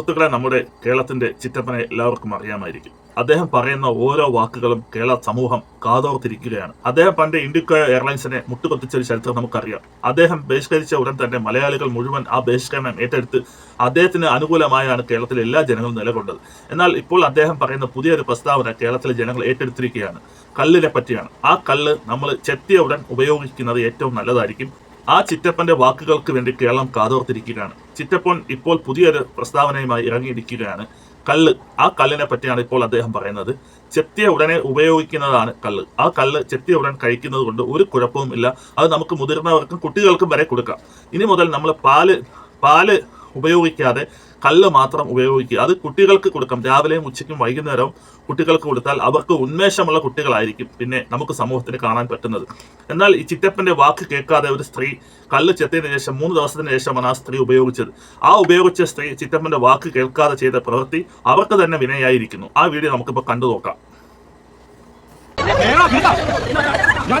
സുഹൃത്തുക്കളെ നമ്മുടെ കേരളത്തിന്റെ ചിറ്റപ്പനെ എല്ലാവർക്കും അറിയാമായിരിക്കും. അദ്ദേഹം പറയുന്ന ഓരോ വാക്കുകളും കേരള സമൂഹം കാതോർത്തിരിക്കുകയാണ്. അദ്ദേഹം പണ്ട് ഇൻഡിക്കോ എയർലൈൻസിനെ മുട്ടുകൊത്തിച്ച ഒരു ചരിത്രം നമുക്കറിയാം. അദ്ദേഹം ബഹിഷ്കരിച്ച ഉടൻ തന്നെ മലയാളികൾ മുഴുവൻ ആ ബഹിഷ്കരണം ഏറ്റെടുത്ത് അദ്ദേഹത്തിന് അനുകൂലമായാണ് കേരളത്തിലെ എല്ലാ ജനങ്ങളും നിലകൊണ്ടത്. എന്നാൽ ഇപ്പോൾ അദ്ദേഹം പറയുന്ന പുതിയൊരു പ്രസ്താവന കേരളത്തിലെ ജനങ്ങൾ ഏറ്റെടുത്തിരിക്കുകയാണ്. കല്ലിനെ പറ്റിയാണ്. ആ കല്ല് നമ്മൾ ചെത്തിയ ഉടൻ ഉപയോഗിക്കുന്നത് ഏറ്റവും നല്ലതായിരിക്കും. ആ ചിറ്റപ്പന്റെ വാക്കുകൾക്ക് വേണ്ടി കേരളം കാതോർത്തിരിക്കുകയാണ്. ചിറ്റപ്പൻ ഇപ്പോൾ പുതിയൊരു പ്രസ്താവനയുമായി ഇറങ്ങിയിരിക്കുകയാണ്. കല്ല് ആ കല്ലിനെ പറ്റിയാണ് ഇപ്പോൾ അദ്ദേഹം പറയുന്നത്. ചെത്തിയ ഉടനെ ഉപയോഗിക്കുന്നതാണ് കല്ല്. ആ കല്ല് ചെത്തിയ ഉടൻ കഴിക്കുന്നത് കൊണ്ട് ഒരു കുഴപ്പവും ഇല്ല അത് നമുക്ക് മുതിർന്നവർക്കും കുട്ടികൾക്കും വരെ കൊടുക്കാം. ഇനി മുതൽ നമ്മൾ പാൽ പാൽ ഉപയോഗിക്കാതെ കല്ല് മാത്രം ഉപയോഗിക്കുക. അത് കുട്ടികൾക്ക് കൊടുക്കാം. രാവിലെയും ഉച്ചയ്ക്കും വൈകുന്നേരവും കുട്ടികൾക്ക് കൊടുത്താൽ അവർക്ക് ഉന്മേഷമുള്ള കുട്ടികളായിരിക്കും പിന്നെ നമുക്ക് സമൂഹത്തിന് കാണാൻ പറ്റുന്നത്. എന്നാൽ ഈ ചിറ്റപ്പന്റെ വാക്ക് കേൾക്കാതെ ഒരു സ്ത്രീ കല്ല് ചെത്തിയതിനു ശേഷം മൂന്ന് ദിവസത്തിന് ശേഷമാണ് ആ സ്ത്രീ ഉപയോഗിച്ചത്. ആ ഉപയോഗിച്ച സ്ത്രീ ചിറ്റപ്പന്റെ വാക്ക് കേൾക്കാതെ ചെയ്ത പ്രവൃത്തി അവർക്ക് തന്നെ വിനയായിരിക്കുന്നു. ആ വീഡിയോ നമുക്കിപ്പോൾ കണ്ടു നോക്കാം. ഞാൻ